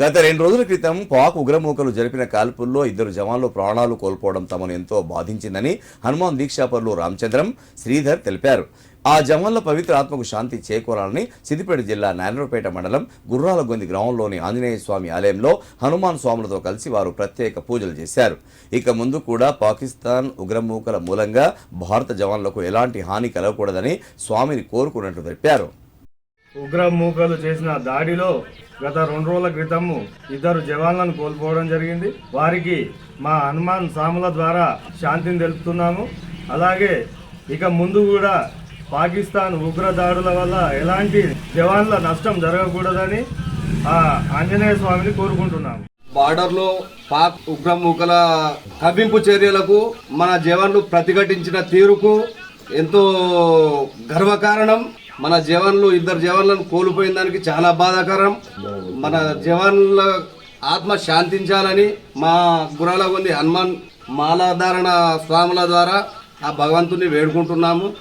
గత రెండు రోజుల క్రితం పాక్ ఉగ్రమూకలు జరిపిన కాల్పుల్లో ఇద్దరు జవాన్లు ప్రాణాలు కోల్పోవడం తమను ఎంతో బాధించిందని హనుమాన్ దీక్షాపరులు రామచంద్రం శ్రీధర్ తెలిపారు. ఆ జవాన్ల పవిత్ర ఆత్మకు శాంతి చేకూరాలని సిద్దిపేట జిల్లా నారాయణపేట మండలం గుర్రాలగొంది గ్రామంలోని ఆంజనేయ స్వామి ఆలయంలో హనుమాన్ స్వాములతో కలిసి వారు ప్రత్యేక పూజలు చేశారు. ఇక ముందు కూడా పాకిస్తాన్ ఉగ్రమూకల మూలంగా భారత జవాన్లకు ఎలాంటి హాని కలగకూడదని స్వామిని కోరుకున్నట్లు తెలిపారు. ఉగ్ర మూకలు చేసిన దాడిలో గత రెండు రోజుల క్రితము ఇద్దరు జవాన్లను కోల్పోవడం జరిగింది. వారికి మా హనుమాన్ సాముల ద్వారా శాంతిని తెలుపుతున్నాము. అలాగే ఇక ముందు కూడా పాకిస్తాన్ ఉగ్ర దాడుల వల్ల ఎలాంటి జవాన్ల నష్టం జరగకూడదని ఆ ఆంజనేయ స్వామిని కోరుకుంటున్నాము. బార్డర్లో పాక్ ఉగ్రమూకల కవ్వింపు చర్యలకు మన జవాన్లు ప్రతిఘటించిన తీరుకు ఎంతో గర్వకారణం. మన జవాన్లు ఇద్దరు జవాన్లను కోల్పోయిన దానికి చాలా బాధాకరం. మన జవాన్ల ఆత్మ శాంతించాలని మా గురాల ఉంది హనుమాన్ మాలాధారణ స్వాముల ద్వారా ఆ భగవంతుని వేడుకుంటున్నాము.